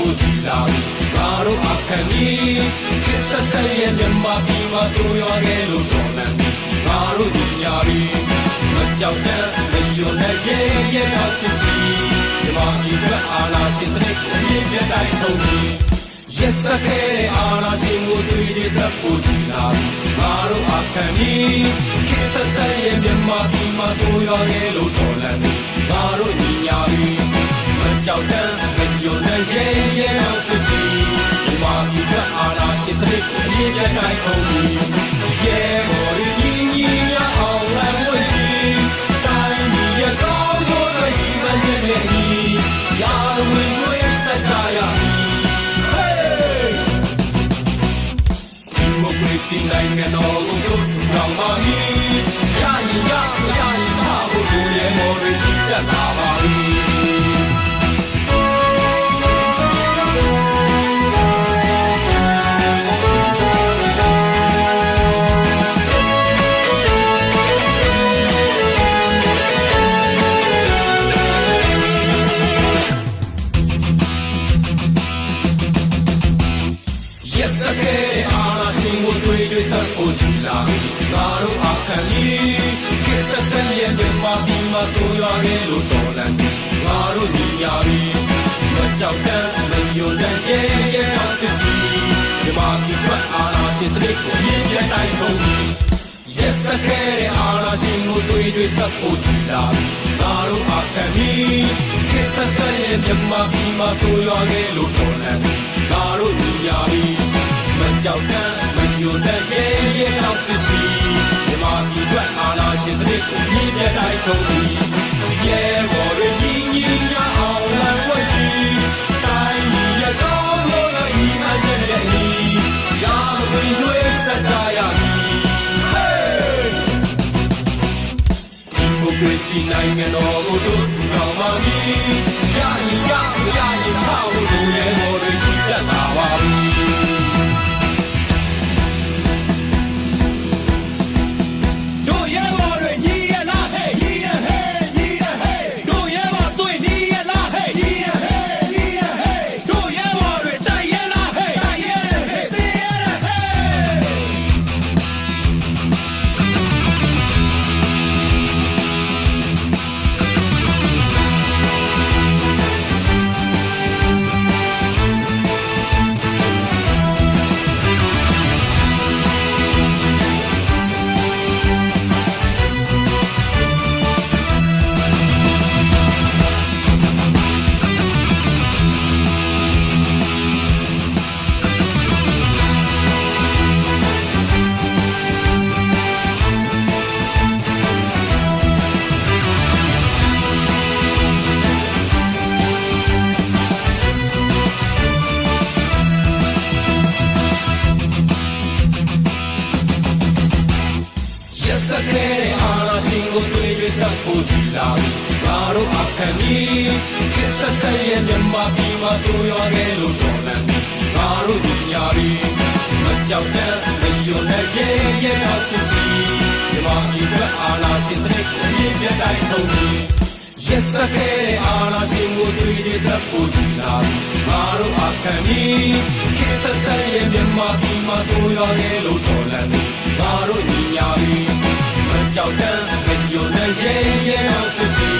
ဖို့ကြည်လာပြီငါတို့အခမ်းကြီးကိစ္စဆက်ရဲ့မြန်မာပြည်မှာဆိုရွာခဲ့လို့တော်လန်ငါတို့ညီညာပြီမကြောက်တဲ့မယုံတဲ့ရဲ့ရဲ့တော့စစ်ပြီးဒီမှာဒီကအာလာစစ်စနစ်ကိုအရင်ကျတိုင်းထုံးပြီး Yes ခဲ့တဲ့အာနာရှင်ကိုတွေ့တဲ့ဇက်ကိုကြည်လာပြီငါတို့အခမ်းကြီးကိစ္စဆက်ရဲ့မြန်မာပြည်မှာဆိုရွာခဲ့လို့တော်လန်ငါတို့ညီညာပြီမကြောက်တဲ့မ ယုံတဲ့ရဲ့ရဲ့တော့စစ်ပြီးဒီမှာဒီကအာနာရှင်စနစ်ကိုအရင်ကျတိုင်းထုံးပြီး Yeah, boy, ညီညီညာအောင်လမ်းဝဲကြီးတိုင်းပြည်ရဲ့ကောင်းကျိုးတွေဒီမှန်ရဲ့ညီရာဝင်တွေစက်ကြရမည် Hey! ဒီမိုကရေစီနိုင်ငံတော်ကိုတို့ထောင်ပါမည်။ရရင်ရမရရင်ချဖို့လူရဲမော်တွေကြီးတက်လာပါ ပြီ။ Yes ခဲ့အာနာရှင်ကိုတွေ့တွေ့စပ်ဖို့ကြည်လာငါတို့အခမ်းကြီးကိစ္စဆက်ရဲ့မြန်မာပြည်မှာဆိုရွာခဲ့လို့တော်လန်ငါတို့ညီညာပြီမကြောက်တဲ့မယုံတဲ့ရဲ့ရဲ့တော့စစ်ပြီးဒီမှာဒီကအာနာရှင်စနစ်ကိုရင်းပြတိုင်းဆုံးပြီး Yes ခဲ့အာနာရှင်ကိုတွေ့တွေ့စပ်ဖို့ကြည်လာငါတို့အခမ်းကြီးကိစ္စဆက်ရဲ့မြန်မာပြည်မှာဆိုရွာခဲ့လို့တော်လန်ငါတို့ညီညာပြီမ ကြောက်တဲ့မယုံတဲ့ရဲ့ရဲ့တော့စစ်ပြီးဒီမှာဒီကအာနာရှင်စနစ်ကိုရင်းပြတိုင်းဆုံးပြီးရဲ့ဘော်ရင်းညီညာအောင်လမ်းဝဲကြီးတိုင်းပြည်ရဲ့ကောင်းလို့လည်းဤမှန်တဲ့ဤရာဝင်တွေစက်ကြရမည် Hey! ဒီမိုကရေစီနိုင်ငံတော်ကိုတို့ထောင်ပါမည်။ Yes ခဲ့တဲ့အာနာရှင်ကိုတွေ့တွေ့စပ်ဖို့ကြည်လာပြီငါတို့အခမ်းကြီးကိစ္စဆက်ရဲ့မြန်မာပြည်မှာဆိုရွာခဲ့လို့တော်လန်ငါတို့ညီညာပြီမကြောက်တဲ့မယုံတဲ့ရဲ့ရဲ့တော့စစ်ပြီးဒီမှာဒီကအာနာရှင်စနစ်ကိုရင်းပြတိုင်းထုံးပြီး Yes ခဲ့တဲ့အာနာရှင်ကိုတွေ့တွေ့စပ်ဖို့ကြည်လာပြီငါတို့အခမ်းကြီးကိစ္စဆက်ရဲ့မြန်မာပြည်မှာဆိုရွာခဲ့လို့တော်လန်ငါတို့ညီညာပြီ မကြောက်တဲ့မယုံတဲ့ရဲ့ရဲ့တော့စစ်ပြီး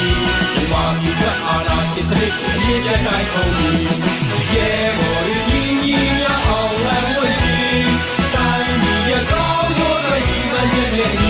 ဒီမှာဒီကအာနာရှင်စနစ်ကိုအရင်ပြတိုင်းကုန်ပြီးရဲ့ဘော်ရီညီညီညာအောင်လမ်းဝဲကြီးတိုင်းပြည်ရဲ့ကောင်းကျိုးတွေဒီမှန်ရဲ့